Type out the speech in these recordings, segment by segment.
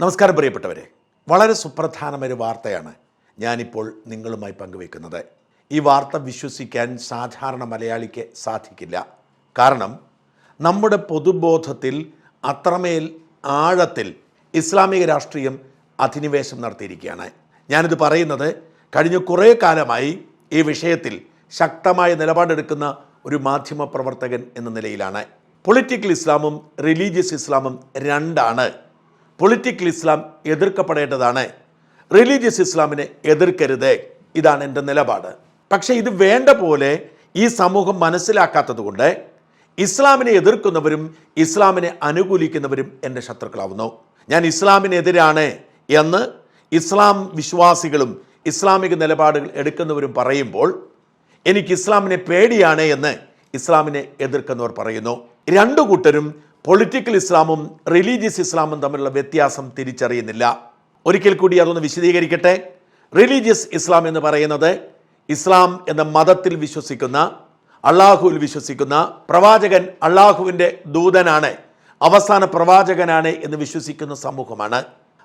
നമസ്കാരം പ്രിയപ്പെട്ടവരെ. വളരെ സുപ്രധാനമൊരു വാർത്തയാണ് ഞാനിപ്പോൾ നിങ്ങളുമായി പങ്കുവെക്കുന്നത് ഈ വാർത്ത വിശ്വസിക്കാൻ സാധാരണ മലയാളിക്ക് സാധിക്കില്ല. കാരണം നമ്മുടെ പൊതുബോധത്തിൽ അത്രമേൽ ആഴത്തിൽ ഇസ്ലാമിക രാഷ്ട്രീയം അധിനിവേശം നടത്തിയിരിക്കുകയാണ്. ഞാനിത് പറയുന്നത് കഴിഞ്ഞ കുറേ കാലമായി ഈ വിഷയത്തിൽ ശക്തമായ നിലപാടെടുക്കുന്ന ഒരു മാധ്യമ പ്രവർത്തകൻ എന്ന നിലയിലാണ്. പൊളിറ്റിക്കൽ ഇസ്ലാമും റിലീജിയസ് ഇസ്ലാമും രണ്ടാണ്. പൊളിറ്റിക്കൽ ഇസ്ലാം എതിർക്കപ്പെടേണ്ടതാണ്. റിലീജിയസ് ഇസ്ലാമിനെ എതിർക്കരുത്. ഇതാണ് എന്റെ നിലപാട്. പക്ഷേ ഇത് വേണ്ട പോലെ ഈ സമൂഹം മനസ്സിലാക്കാത്തതുകൊണ്ട് ഇസ്ലാമിനെ എതിർക്കുന്നവരും ഇസ്ലാമിനെ അനുകൂലിക്കുന്നവരും എന്റെ ശത്രുക്കളാവുന്നു. ഞാൻ ഇസ്ലാമിനെതിരാണ് എന്ന് ഇസ്ലാം വിശ്വാസികളും ഇസ്ലാമിക നിലപാടുകൾ എടുക്കുന്നവരും പറയുമ്പോൾ എനിക്ക് ഇസ്ലാമിനെ പേടിയാണ് എന്ന് ഇസ്ലാമിനെ എതിർക്കുന്നവർ പറയുന്നു. രണ്ടു കൂട്ടരും പൊളിറ്റിക്കൽ ഇസ്ലാമും റിലീജിയസ് ഇസ്ലാമും തമ്മിലുള്ള വ്യത്യാസം തിരിച്ചറിയുന്നില്ല. ഒരിക്കൽ കൂടി അതൊന്ന് വിശദീകരിക്കട്ടെ. റിലീജിയസ് ഇസ്ലാം എന്ന് പറയുന്നത് ഇസ്ലാം എന്ന മതത്തിൽ വിശ്വസിക്കുന്ന അള്ളാഹുവിൽ വിശ്വസിക്കുന്ന പ്രവാചകൻ അള്ളാഹുവിന്റെ ദൂതനാണ് അവസാന പ്രവാചകനാണ് എന്ന് വിശ്വസിക്കുന്ന സമൂഹമാണ്.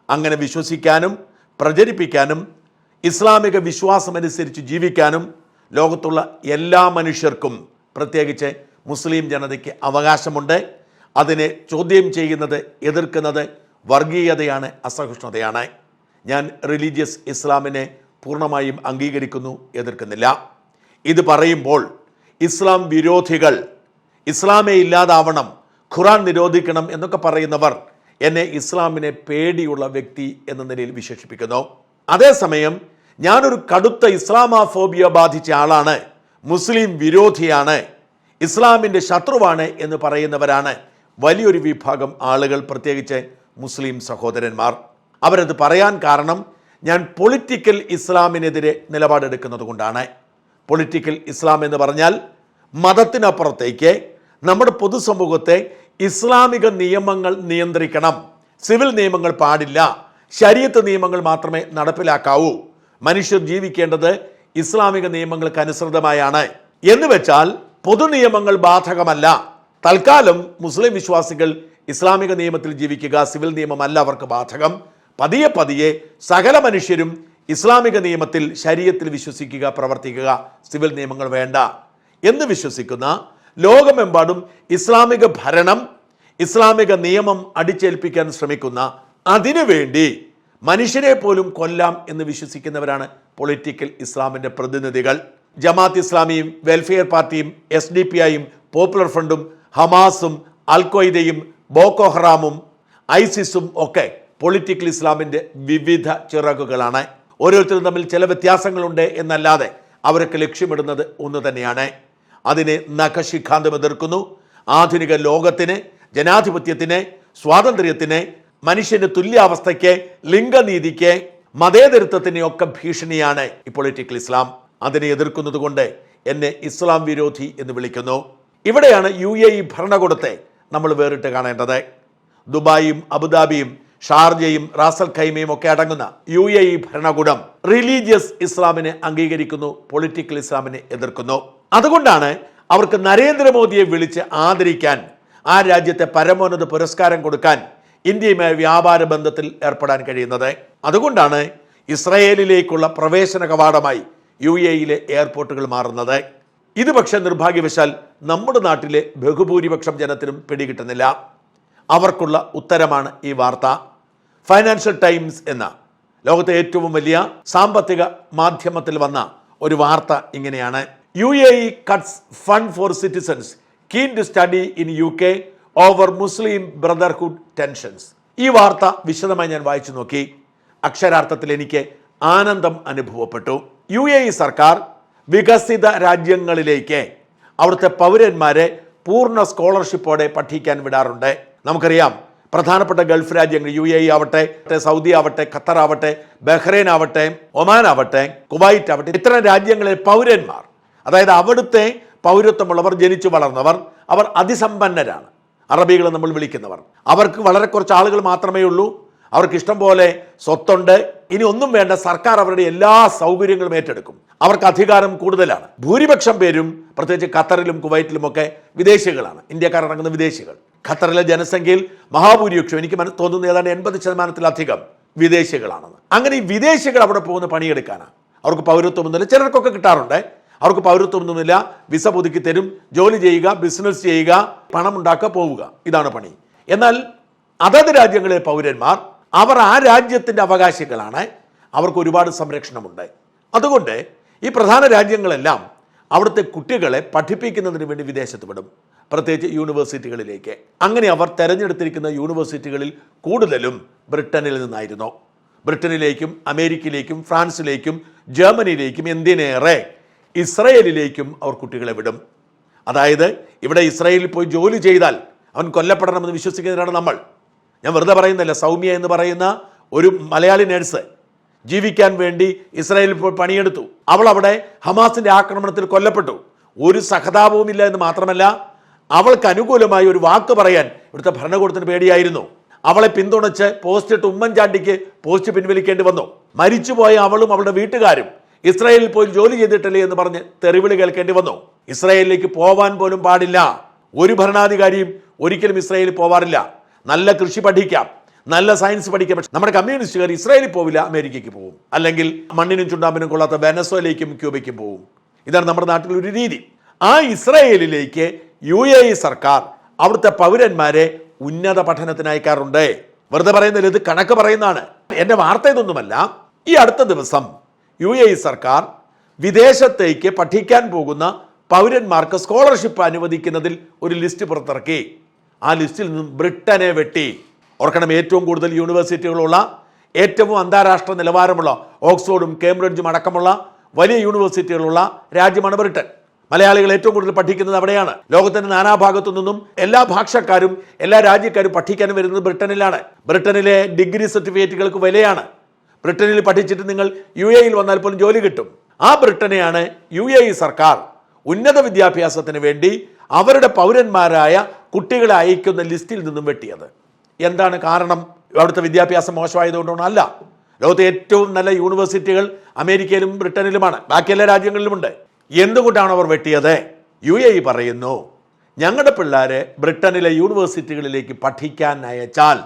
അങ്ങനെ വിശ്വസിക്കാനും പ്രചരിപ്പിക്കാനും ഇസ്ലാമിക വിശ്വാസമനുസരിച്ച് ജീവിക്കാനും ലോകത്തുള്ള എല്ലാ മനുഷ്യർക്കും പ്രത്യേകിച്ച് മുസ്ലിം ജനതയ്ക്ക് അവകാശമുണ്ട്. അതിനെ ചോദ്യം ചെയ്യുന്നത് എതിർക്കുന്നത് വർഗീയതയാണ് അസഹിഷ്ണുതയാണ്. ഞാൻ റിലീജിയസ് ഇസ്ലാമിനെ പൂർണമായും അംഗീകരിക്കുന്നു എതിർക്കുന്നില്ല. ഇത് പറയുമ്പോൾ ഇസ്ലാം വിരോധികൾ ഇസ്ലാമേ ഇല്ലാതാവണം ഖുറാൻ നിരോധിക്കണം എന്നൊക്കെ പറയുന്നവർ എന്നെ ഇസ്ലാമിനെ പേടിയുള്ള വ്യക്തി എന്ന നിലയിൽ വിശേഷിപ്പിക്കുന്നു. അതേസമയം ഞാനൊരു കടുത്ത ഇസ്ലാമാഫോബിയ ബാധിച്ച ആളാണ് മുസ്ലിം വിരോധിയാണ് ഇസ്ലാമിന്റെ ശത്രുവാണ് എന്ന് പറയുന്നവരാണ്. വലിയൊരു വിഭാഗം ആളുകൾ പ്രത്യേകിച്ച് മുസ്ലിം സഹോദരന്മാർ. അവരത് പറയാൻ കാരണം ഞാൻ പൊളിറ്റിക്കൽ ഇസ്ലാമിനെതിരെ നിലപാടെടുക്കുന്നത് കൊണ്ടാണ് പൊളിറ്റിക്കൽ ഇസ്ലാം എന്ന് പറഞ്ഞാൽ മതത്തിനപ്പുറത്തേക്ക് നമ്മുടെ പൊതുസമൂഹത്തെ ഇസ്ലാമിക നിയമങ്ങൾ നിയന്ത്രിക്കണം. സിവിൽ നിയമങ്ങൾ പാടില്ല. ശരീരത്ത് നിയമങ്ങൾ മാത്രമേ നടപ്പിലാക്കാവൂ. മനുഷ്യർ ജീവിക്കേണ്ടത് ഇസ്ലാമിക നിയമങ്ങൾക്ക് അനുസൃതമായാണ്. എന്ന് വെച്ചാൽ പൊതു നിയമങ്ങൾ ബാധകമല്ല. തൽക്കാലം മുസ്ലിം വിശ്വാസികൾ ഇസ്ലാമിക നിയമത്തിൽ ജീവിക്കുക സിവിൽ നിയമമല്ല അവർക്ക് ബാധകം. പതിയെ പതിയെ സകല മനുഷ്യരും ഇസ്ലാമിക നിയമത്തിൽ ശരീരത്തിൽ വിശ്വസിക്കുക പ്രവർത്തിക്കുക. സിവിൽ നിയമങ്ങൾ വേണ്ട. എന്ന് വിശ്വസിക്കുന്ന ലോകമെമ്പാടും ഇസ്ലാമിക ഭരണം ഇസ്ലാമിക നിയമം അടിച്ചേൽപ്പിക്കാൻ ശ്രമിക്കുന്ന അതിനുവേണ്ടി മനുഷ്യരെ പോലും കൊല്ലാം എന്ന് വിശ്വസിക്കുന്നവരാണ് പൊളിറ്റിക്കൽ ഇസ്ലാമിന്റെ പ്രതിനിധികൾ. ജമാത്ത് ഇസ്ലാമിയും വെൽഫെയർ പാർട്ടിയും എസ് ഡി പി പോപ്പുലർ ഫ്രണ്ടും ഹമാസും അൽഖ്വയ്ദയും ബോക്കോഹറാമും ഐസിസും ഒക്കെ പൊളിറ്റിക്കൽ ഇസ്ലാമിന്റെ വിവിധ ചിറകുകളാണ്. ഓരോരുത്തരും തമ്മിൽ ചില വ്യത്യാസങ്ങളുണ്ട് എന്നല്ലാതെ അവരൊക്കെ ലക്ഷ്യമിടുന്നത് ഒന്ന് തന്നെയാണ്. അതിനെ നഖശിഖാന്തം എതിർക്കുന്നു. ആധുനിക ലോകത്തിന് ജനാധിപത്യത്തിന് സ്വാതന്ത്ര്യത്തിന് മനുഷ്യന് തുല്യാവസ്ഥയ്ക്ക് ലിംഗനീതിക്ക് മതേതരത്വത്തിന് ഒക്കെ ഭീഷണിയാണ് ഈ പൊളിറ്റിക്കൽ ഇസ്ലാം. അതിനെ എതിർക്കുന്നത് കൊണ്ട് എന്നെ ഇസ്ലാം വിരോധി എന്ന് വിളിക്കുന്നു. ഇവിടെയാണ് യു എ ഇ ഭരണകൂടത്തെ നമ്മൾ വേറിട്ട് കാണേണ്ടത്. ദുബായും അബുദാബിയും ഷാർജയും റാസൽ ഖൈമയും ഒക്കെ അടങ്ങുന്ന യു എ ഇ ഭരണകൂടം റിലീജിയസ് ഇസ്ലാമിനെ അംഗീകരിക്കുന്നു പൊളിറ്റിക്കൽ ഇസ്ലാമിനെ എതിർക്കുന്നു. അതുകൊണ്ടാണ് അവർക്ക് നരേന്ദ്രമോദിയെ വിളിച്ച് ആദരിക്കാൻ ആ രാജ്യത്തെ പരമോന്നത പുരസ്കാരം കൊടുക്കാൻ ഇന്ത്യയുമായി വ്യാപാര ബന്ധത്തിൽ ഏർപ്പെടാൻ കഴിയുന്നത്. അതുകൊണ്ടാണ് ഇസ്രയേലിലേക്കുള്ള പ്രവേശന കവാടമായി യു എയിലെ എയർപോർട്ടുകൾ മാറുന്നത്. ഇത് പക്ഷേ നിർഭാഗ്യവശാൽ നമ്മുടെ നാട്ടിലെ ബഹുഭൂരിപക്ഷം ജനത്തിനും പിടികിട്ടുന്നില്ല. അവർക്കുള്ള ഉത്തരമാണ് ഈ വാർത്ത. ഫൈനാൻഷ്യൽ ടൈംസ് എന്ന ലോകത്തെ ഏറ്റവും വലിയ സാമ്പത്തിക മാധ്യമത്തിൽ വന്ന ഒരു വാർത്ത ഇങ്ങനെയാണ്. U A E cuts fund for citizens keen to study in U K over Muslim Brotherhood tensions ഈ വാർത്ത വിശദമായി ഞാൻ വായിച്ചു നോക്കി. അക്ഷരാർത്ഥത്തിൽ എനിക്ക് ആനന്ദം അനുഭവപ്പെട്ടു. യു എ ഇ സർക്കാർ വികസിത രാജ്യങ്ങളിലേക്ക് അവിടുത്തെ പൗരന്മാരെ പൂർണ സ്കോളർഷിപ്പോടെ പഠിക്കാൻ വിടാറുണ്ട്. നമുക്കറിയാം പ്രധാനപ്പെട്ട ഗൾഫ് രാജ്യങ്ങൾ യു എ ആവട്ടെ സൗദി ആവട്ടെ ഖത്തർ ആവട്ടെ ബഹ്റൈൻ ആവട്ടെ ഒമാൻ ആവട്ടെ കുവൈറ്റ് ആവട്ടെ ഇത്തരം രാജ്യങ്ങളിലെ പൗരന്മാർ അതായത് അവിടുത്തെ പൗരത്വമുള്ളവർ ജനിച്ചു വളർന്നവർ അവർ അതിസമ്പന്നരാണ്. അറബികളെ നമ്മൾ വിളിക്കുന്നവർ. അവർക്ക് വളരെ കുറച്ച് ആളുകൾ മാത്രമേ ഉള്ളൂ. അവർക്ക് ഇഷ്ടം പോലെ സ്വത്തുണ്ട്. ഇനി ഒന്നും വേണ്ട സർക്കാർ അവരുടെ എല്ലാ സൗകര്യങ്ങളും ഏറ്റെടുക്കും. അവർക്ക് അധികാരം കൂടുതലാണ്. ഭൂരിപക്ഷം പേരും പ്രത്യേകിച്ച് ഖത്തറിലും കുവൈറ്റിലും ഒക്കെ വിദേശികളാണ്. ഇന്ത്യക്കാരടങ്ങുന്ന വിദേശികൾ. ഖത്തറിലെ ജനസംഖ്യയിൽ മഹാഭൂരിപക്ഷം എനിക്ക് മന- തോന്നുന്നു ഏതാണ്ട് എൺപത് ശതമാനത്തിലധികം വിദേശികളാണെന്ന്. അങ്ങനെ ഈ വിദേശികൾ അവിടെ പോകുന്ന പണിയെടുക്കാനാണ് അവർക്ക് പൗരത്വമൊന്നുമില്ല ചിലർക്കൊക്കെ കിട്ടാറുണ്ട്. അവർക്ക് പൗരത്വമൊന്നുമില്ല വിസ പുതുക്കി തരും. ജോലി ചെയ്യുക ബിസിനസ് ചെയ്യുക പണം ഉണ്ടാക്കുക പോവുക. ഇതാണ് പണി. എന്നാൽ അതത് രാജ്യങ്ങളിലെ പൗരന്മാർ അവർ ആ രാജ്യത്തിന്റെ അവകാശികളാണ്. അവർക്ക് ഒരുപാട് സംരക്ഷണമുണ്ട്. അതുകൊണ്ട് ഈ പ്രധാന രാജ്യങ്ങളെല്ലാം അവിടുത്തെ കുട്ടികളെ പഠിപ്പിക്കുന്നതിന് വേണ്ടി വിദേശത്ത് വിടും. പ്രത്യേകിച്ച് യൂണിവേഴ്സിറ്റികളിലേക്ക്. അങ്ങനെ അവർ തിരഞ്ഞെടുത്തിരിക്കുന്ന യൂണിവേഴ്സിറ്റികളിൽ കൂടുതലും ബ്രിട്ടനിൽ നിന്നായിരുന്നു. ബ്രിട്ടനിലേക്കും അമേരിക്കയിലേക്കും ഫ്രാൻസിലേക്കും ജർമ്മനിയിലേക്കും എന്തിനേറെ ഇസ്രയേലിലേക്കും അവർ കുട്ടികളെ വിടും. അതായത് ഇവിടെ ഇസ്രയേലിൽ പോയി ജോലി ചെയ്താൽ അവൻ കൊല്ലപ്പെടണമെന്ന് വിശ്വസിക്കുന്നവരാണ് നമ്മൾ. ഞാൻ വെറുതെ പറയുന്നില്ല സൗമ്യ എന്ന് പറയുന്ന ഒരു മലയാളി നേഴ്സ് ജീവിക്കാൻ വേണ്ടി ഇസ്രായേലിൽ പണിയെടുത്തു. അവൾ അവിടെ ഹമാസിന്റെ ആക്രമണത്തിൽ കൊല്ലപ്പെട്ടു. ഒരു സഹതാപവുമില്ല എന്ന് മാത്രമല്ല അവൾക്ക് അനുകൂലമായി ഒരു വാക്ക് പറയാൻ ഇവിടുത്തെ ഭരണകൂടത്തിന് പേടിയായിരുന്നു. അവളെ പിന്തുണച്ച് പോസ്റ്റ് ഇട്ട് ഉമ്മൻചാണ്ടിക്ക് പോസ്റ്റ് പിൻവലിക്കേണ്ടി വന്നു. മരിച്ചുപോയ അവളും അവളുടെ വീട്ടുകാരും ഇസ്രായേലിൽ പോയി ജോലി ചെയ്തിട്ടില്ലേ എന്ന് പറഞ്ഞ് തെറിവിളി കേൾക്കേണ്ടി വന്നു. ഇസ്രായേലിലേക്ക് പോവാൻ പോലും പാടില്ല. ഒരു ഭരണാധികാരിയും ഒരിക്കലും ഇസ്രായേലിൽ പോവാറില്ല. നല്ല കൃഷി പഠിക്കാം നല്ല സയൻസ് പഠിക്കാം. പക്ഷെ നമ്മുടെ കമ്മ്യൂണിസ്റ്റുകാർ ഇസ്രായേലിൽ പോവില്ല അമേരിക്കയ്ക്ക് പോകും അല്ലെങ്കിൽ മണ്ണിനും ചുണ്ടാമ്പിനും കൊള്ളാത്ത വെനസ്വലയ്ക്കും ക്യൂബയ്ക്കും പോകും ഇതാണ് നമ്മുടെ നാട്ടിലെ ഒരു രീതി. ആ ഇസ്രായേലിലേക്ക് യു എ സർക്കാർ അവിടുത്തെ പൗരന്മാരെ ഉന്നത പഠനത്തിന് അയക്കാറുണ്ട് വെറുതെ പറയുന്നില്ല ഇത് കണക്ക് പറയുന്നതാണ്. എന്റെ വാർത്ത ഇതൊന്നുമല്ല. ഈ അടുത്ത ദിവസം യു എ സർക്കാർ വിദേശത്തേക്ക് പഠിക്കാൻ പോകുന്ന പൗരന്മാർക്ക് സ്കോളർഷിപ്പ് അനുവദിക്കുന്നതിൽ ഒരു ലിസ്റ്റ് പുറത്തിറക്കി. ആ ലിസ്റ്റിൽ നിന്നും ബ്രിട്ടനെ വെട്ടി. ഓർക്കണം ഏറ്റവും കൂടുതൽ യൂണിവേഴ്സിറ്റികളുള്ള ഏറ്റവും അന്താരാഷ്ട്ര നിലവാരമുള്ള ഓക്സ്ഫോർഡും കേംബ്രിഡ്ജും അടക്കമുള്ള വലിയ യൂണിവേഴ്സിറ്റികളുള്ള രാജ്യമാണ് ബ്രിട്ടൻ. മലയാളികൾ ഏറ്റവും കൂടുതൽ പഠിക്കുന്നത് അവിടെയാണ്. ലോകത്തിന്റെ നാനാഭാഗത്തു നിന്നും എല്ലാ ഭാഷക്കാരും എല്ലാ രാജ്യക്കാരും പഠിക്കാനും വരുന്നത് ബ്രിട്ടനിലാണ്. ബ്രിട്ടനിലെ ഡിഗ്രി സർട്ടിഫിക്കറ്റുകൾക്ക് വിലയാണ്. ബ്രിട്ടനിൽ പഠിച്ചിട്ട് നിങ്ങൾ യു എയിൽ വന്നാൽ പോലും ജോലി കിട്ടും. ആ ബ്രിട്ടനെയാണ് യു എ സർക്കാർ. ഉന്നത വിദ്യാഭ്യാസത്തിന് വേണ്ടി അവരുടെ പൗരന്മാരായ കുട്ടികളെ അയക്കുന്ന ലിസ്റ്റിൽ നിന്നും വെട്ടിയത്. എന്താണ് കാരണം? അവിടുത്തെ വിദ്യാഭ്യാസം മോശമായതുകൊണ്ടാണ്? അല്ല. ലോകത്തെ ഏറ്റവും നല്ല യൂണിവേഴ്സിറ്റികൾ അമേരിക്കയിലും ബ്രിട്ടനിലുമാണ്. ബാക്കി എല്ലാ രാജ്യങ്ങളിലുമുണ്ട്. എന്തുകൊണ്ടാണ് അവർ വെട്ടിയത്? യു എ പറയുന്നു ഞങ്ങളുടെ പിള്ളേരെ ബ്രിട്ടനിലെ യൂണിവേഴ്സിറ്റികളിലേക്ക് പഠിക്കാൻ അയച്ചാൽ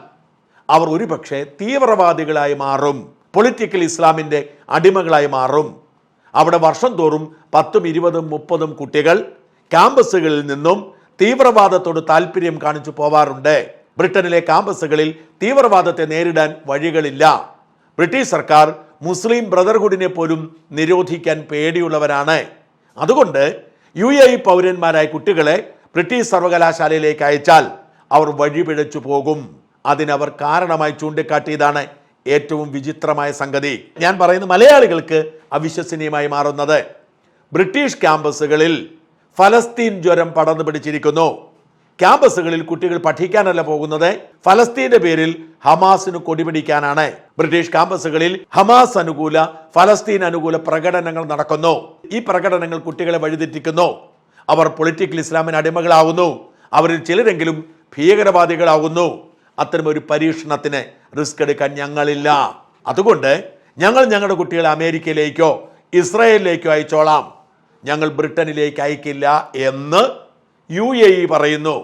അവർ ഒരുപക്ഷെ തീവ്രവാദികളായി മാറും പൊളിറ്റിക്കൽ ഇസ്ലാമിന്റെ അടിമകളായി മാറും. അവിടെ വർഷം തോറും പത്തും ഇരുപതും മുപ്പതും കുട്ടികൾ ക്യാമ്പസുകളിൽ നിന്നും തീവ്രവാദത്തോട് താല്പര്യം കാണിച്ചു പോവാറുണ്ട്. ബ്രിട്ടനിലെ ക്യാമ്പസുകളിൽ തീവ്രവാദത്തെ നേരിടാൻ വഴികളില്ല. ബ്രിട്ടീഷ് സർക്കാർ മുസ്ലിം ബ്രദർഹുഡിനെ പോലും നിരോധിക്കാൻ പേടിയുള്ളവരാണ്. അതുകൊണ്ട് യു എ ഇ പൗരന്മാരായ കുട്ടികളെ ബ്രിട്ടീഷ് സർവകലാശാലയിലേക്ക് അയച്ചാൽ അവർ വഴിപിഴച്ചു പോകും. അതിനവർ കാരണമായി ചൂണ്ടിക്കാട്ടിയതാണ് ഏറ്റവും വിചിത്രമായ സംഗതി. ഞാൻ പറയുന്ന മലയാളികൾക്ക് അവിശ്വസനീയമായി മാറുന്നത്. ബ്രിട്ടീഷ് ക്യാമ്പസുകളിൽ ഫലസ്തീൻ ജ്വരം പടർന്നു പിടിച്ചിരിക്കുന്നു. ക്യാമ്പസുകളിൽ കുട്ടികൾ പഠിക്കാനല്ല പോകുന്നത്. ഫലസ്തീന്റെ പേരിൽ ഹമാസിന് കൊടിപിടിക്കാനാണ് ബ്രിട്ടീഷ് ക്യാമ്പസുകളിൽ ഹമാസ് അനുകൂല ഫലസ്തീൻ അനുകൂല പ്രകടനങ്ങൾ നടക്കുന്നു. ഈ പ്രകടനങ്ങൾ കുട്ടികളെ വഴിതെറ്റിക്കുന്നു. അവർ പൊളിറ്റിക്കൽ ഇസ്ലാമിന് അടിമകളാവുന്നു. അവരിൽ ചിലരെങ്കിലും ഭീകരവാദികളാകുന്നു അത്തരം ഒരു പരീക്ഷണത്തിന് റിസ്ക് എടുക്കാൻ ഞങ്ങളില്ല. അതുകൊണ്ട് ഞങ്ങൾ ഞങ്ങളുടെ കുട്ടികളെ അമേരിക്കയിലേക്കോ ഇസ്രായേലിലേക്കോ അയച്ചോളാം. ഞങ്ങൾ ബ്രിട്ടനിലേക്ക് അയക്കില്ല എന്ന് യു എ ഇ പറയുന്നു.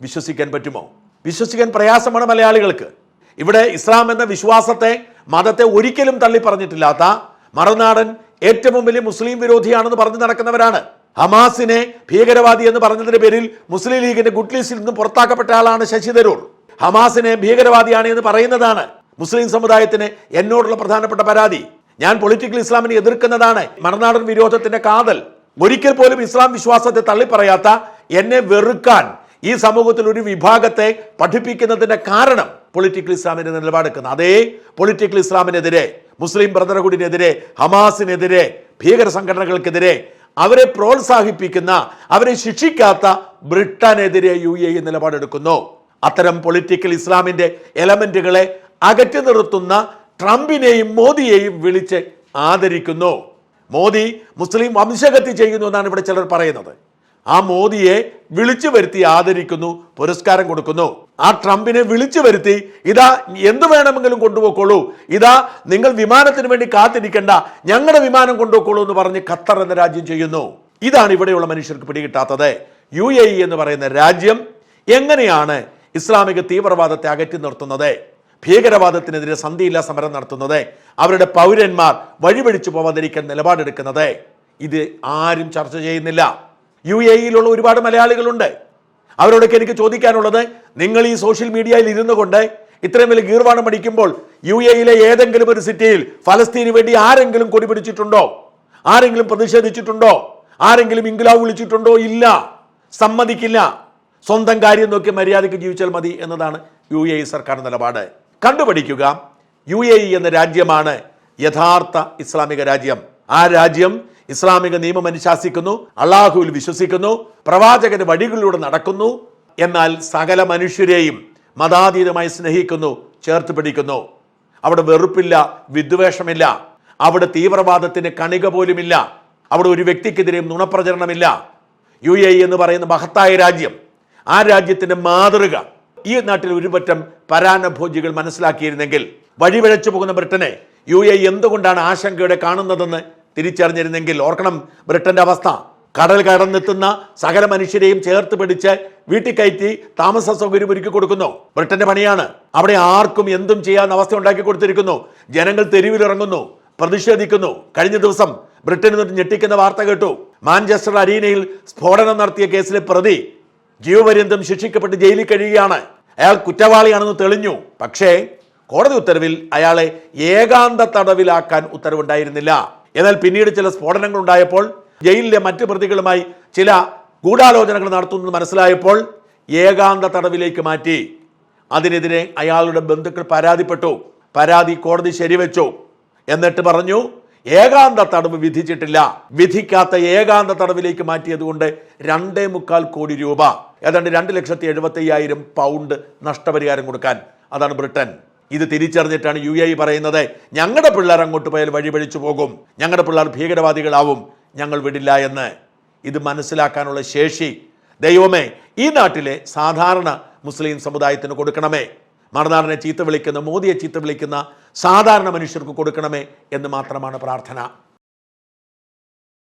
വിശ്വസിക്കാൻ പറ്റുമോ? വിശ്വസിക്കാൻ പ്രയാസമാണ് മലയാളികൾക്ക്. ഇവിടെ ഇസ്ലാം എന്ന വിശ്വാസത്തെ മതത്തെ ഒരിക്കലും തള്ളി പറഞ്ഞിട്ടില്ലാത്ത മറുനാടൻ ഏറ്റവും വലിയ മുസ്ലിം വിരോധിയാണെന്ന് പറഞ്ഞു നടക്കുന്നവരാണ്. ഹമാസിനെ ഭീകരവാദി എന്ന് പറഞ്ഞതിന്റെ പേരിൽ മുസ്ലിം ലീഗിന്റെ ഗുഡ് ലിസ്റ്റിൽ നിന്ന് പുറത്താക്കപ്പെട്ട ആളാണ് ശശി തരൂർ. ഹമാസിനെ ഭീകരവാദിയാണ് എന്ന് പറയുന്നതാണ് മുസ്ലിം സമുദായത്തിന് എന്നോടുള്ള പ്രധാനപ്പെട്ട പരാതി. ഞാൻ പൊളിറ്റിക്കൽ ഇസ്ലാമിനെ എതിർക്കുന്നതാണ് മറുനാടൻ വിരോധത്തിന്റെ കാതൽ. ഒരിക്കൽ പോലും ഇസ്ലാം വിശ്വാസത്തെ തള്ളിപ്പറയാത്ത എന്നെ വെറുക്കാൻ ഈ സമൂഹത്തിൽ ഒരു വിഭാഗത്തെ പഠിപ്പിക്കുന്നതിന്റെ കാരണം പൊളിറ്റിക്കൽ ഇസ്ലാമിന്റെ നിലപാടെടുക്കുന്നത് അതേ പൊളിറ്റിക്കൽ ഇസ്ലാമിനെതിരെ മുസ്ലിം ബ്രദർഹുഡിനെതിരെ ഹമാസിനെതിരെ ഭീകര സംഘടനകൾക്കെതിരെ അവരെ പ്രോത്സാഹിപ്പിക്കുന്ന അവരെ ശിക്ഷിക്കാത്ത ബ്രിട്ടനെതിരെ യു എ നിലപാടെടുക്കുന്നു. അത്തരം പൊളിറ്റിക്കൽ ഇസ്ലാമിന്റെ എലമെന്റുകളെ അകറ്റി നിർത്തുന്ന ട്രംപിനെയും മോദിയെയും വിളിച്ച് ആദരിക്കുന്നു. മോദി മുസ്ലിം വംശഗതി ചെയ്യുന്നു എന്നാണ് ഇവിടെ ചിലർ പറയുന്നത്. ആ മോദിയെ വിളിച്ചു വരുത്തി ആദരിക്കുന്നു പുരസ്കാരം കൊടുക്കുന്നു. ആ ട്രംപിനെ വിളിച്ചു വരുത്തി ഇതാ എന്ത് വേണമെങ്കിലും കൊണ്ടുപോയിക്കോളൂ. ഇതാ നിങ്ങൾ വിമാനത്തിന് വേണ്ടി കാത്തിരിക്കേണ്ട. ഞങ്ങളുടെ വിമാനം കൊണ്ടുപോയിക്കോളൂ എന്ന് പറഞ്ഞ് ഖത്തർ എന്ന രാജ്യം ചെയ്യുന്നു. ഇതാണ് ഇവിടെയുള്ള മനുഷ്യർക്ക് പിടികിട്ടാത്തത്. യു എന്ന് പറയുന്ന രാജ്യം എങ്ങനെയാണ് ഇസ്ലാമിക തീവ്രവാദത്തെ അകറ്റി നിർത്തുന്നത്? ഭീകരവാദത്തിനെതിരെ സന്ധിയില്ല സമരം നടത്തുന്നത് അവരുടെ പൗരന്മാർ വഴിപിടിച്ചു പോവാതിരിക്കാൻ നിലപാടെടുക്കുന്നത്. ഇത് ആരും ചർച്ച ചെയ്യുന്നില്ല. യു എ ഇയിലുള്ള ഒരുപാട് മലയാളികളുണ്ട്. അവരോടൊക്കെ എനിക്ക് ചോദിക്കാനുള്ളത് നിങ്ങൾ ഈ സോഷ്യൽ മീഡിയയിൽ ഇരുന്നു കൊണ്ട് ഇത്രയും വലിയ ഗീർവാണം അടിക്കുമ്പോൾ യു എയിലെ ഏതെങ്കിലും ഒരു സിറ്റിയിൽ ഫലസ്തീന് വേണ്ടി ആരെങ്കിലും കൊടി പിടിച്ചിട്ടുണ്ടോ? ആരെങ്കിലും പ്രതിഷേധിച്ചിട്ടുണ്ടോ? ആരെങ്കിലും ഇംഗ്ലാവ് വിളിച്ചിട്ടുണ്ടോ? ഇല്ല. സമ്മതിക്കില്ല. സ്വന്തം കാര്യം നോക്കി മര്യാദയ്ക്ക് ജീവിച്ചാൽ മതി എന്നതാണ് യു എ സർക്കാർ നിലപാട്. കണ്ടുപിടിക്കുക യു എ ഇ എന്ന രാജ്യമാണ് യഥാർത്ഥ ഇസ്ലാമിക രാജ്യം. ആ രാജ്യം ഇസ്ലാമിക നിയമം അനുശാസിക്കുന്നു അള്ളാഹുവിൽ വിശ്വസിക്കുന്നു പ്രവാചകന്റെ വഴികളിലൂടെ നടക്കുന്നു എന്നാൽ സകല മനുഷ്യരെയും മതാതീതമായി സ്നേഹിക്കുന്നു ചേർത്ത് പിടിക്കുന്നു. അവിടെ വെറുപ്പില്ല വിദ്വേഷമില്ല. അവിടെ തീവ്രവാദത്തിന് കണിക പോലുമില്ല. അവിടെ ഒരു വ്യക്തിക്കെതിരെയും നുണപ്രചരണമില്ല. യു എ ഇ എന്ന് പറയുന്ന മഹത്തായ രാജ്യം. ആ രാജ്യത്തിന്റെ മാതൃക ഈ നാട്ടിൽ ഒരുപറ്റം പരാനുഭോജികൾ മനസ്സിലാക്കിയിരുന്നെങ്കിൽ വഴിവഴച്ചു പോകുന്ന ബ്രിട്ടനെ യു എ എന്തുകൊണ്ടാണ് ആശങ്കയോടെ കാണുന്നതെന്ന് തിരിച്ചറിഞ്ഞിരുന്നെങ്കിൽ ഓർക്കണം ബ്രിട്ടന്റെ അവസ്ഥ. കടൽ കടന്നെത്തുന്ന സകല മനുഷ്യരെയും ചേർത്ത് പിടിച്ച് വീട്ടിൽ കയറ്റി താമസ സൗകര്യം ഒരുക്കി കൊടുക്കുന്നു. ബ്രിട്ടന്റെ പണിയാണ്. അവിടെ ആർക്കും എന്തും ചെയ്യാവുന്ന അവസ്ഥ ഉണ്ടാക്കി കൊടുത്തിരിക്കുന്നു. ജനങ്ങൾ തെരുവിലിറങ്ങുന്നു. പ്രതിഷേധിക്കുന്നു. കഴിഞ്ഞ ദിവസം ബ്രിട്ടനിൽ നിന്ന് ഞെട്ടിക്കുന്ന വാർത്ത കേട്ടു. മാഞ്ചസ്റ്റർ അരീനയിൽ സ്ഫോടനം നടത്തിയ കേസിലെ പ്രതി ജീവപര്യന്തം ശിക്ഷിക്കപ്പെട്ട് ജയിലിൽ കഴിയുകയാണ്. അയാൾ കുറ്റവാളിയാണെന്ന് തെളിഞ്ഞു. പക്ഷേ കോടതി ഉത്തരവിൽ അയാളെ ഏകാന്ത തടവിലാക്കാൻ ഉത്തരവുണ്ടായിരുന്നില്ല. എന്നാൽ പിന്നീട് ചില സ്ഫോടനങ്ങൾ ഉണ്ടായപ്പോൾ ജയിലിലെ മറ്റ് പ്രതികളുമായി ചില ഗൂഢാലോചനകൾ നടത്തുന്നത് മനസ്സിലായപ്പോൾ ഏകാന്ത തടവിലേക്ക് മാറ്റി. അതിനെതിരെ അയാളുടെ ബന്ധുക്കൾ പരാതിപ്പെട്ടു. പരാതി കോടതി ശരിവെച്ചു. എന്നിട്ട് പറഞ്ഞു ഏകാന്ത തടവ് വിധിച്ചിട്ടില്ല. വിധിക്കാത്ത ഏകാന്ത തടവിലേക്ക് മാറ്റിയതുകൊണ്ട് രണ്ടേ മുക്കാൽ കോടി രൂപ. ഏതാണ്ട് രണ്ട് ലക്ഷത്തി എഴുപത്തി അയ്യായിരം പൗണ്ട് നഷ്ടപരിഹാരം കൊടുക്കാൻ അതാണ് ബ്രിട്ടൻ. ഇത് തിരിച്ചറിഞ്ഞിട്ടാണ് യു എ പറയുന്നത്. ഞങ്ങളുടെ പിള്ളേർ അങ്ങോട്ട് പോയാൽ വഴിപഴിച്ചു പോകും. ഞങ്ങളുടെ പിള്ളേർ ഭീകരവാദികളാവും. ഞങ്ങൾ വിടില്ല എന്ന്. ഇത് മനസ്സിലാക്കാനുള്ള ശേഷി. ദൈവമേ ഈ നാട്ടിലെ സാധാരണ മുസ്ലിം സമുദായത്തിന് കൊടുക്കണമേ. മറുനാടിനെ ചീത്ത വിളിക്കുന്ന മോദിയെ ചീത്ത വിളിക്കുന്ന സാധാരണ മനുഷ്യർക്ക് കൊടുക്കണമേ എന്ന് മാത്രമാണ് പ്രാർത്ഥന.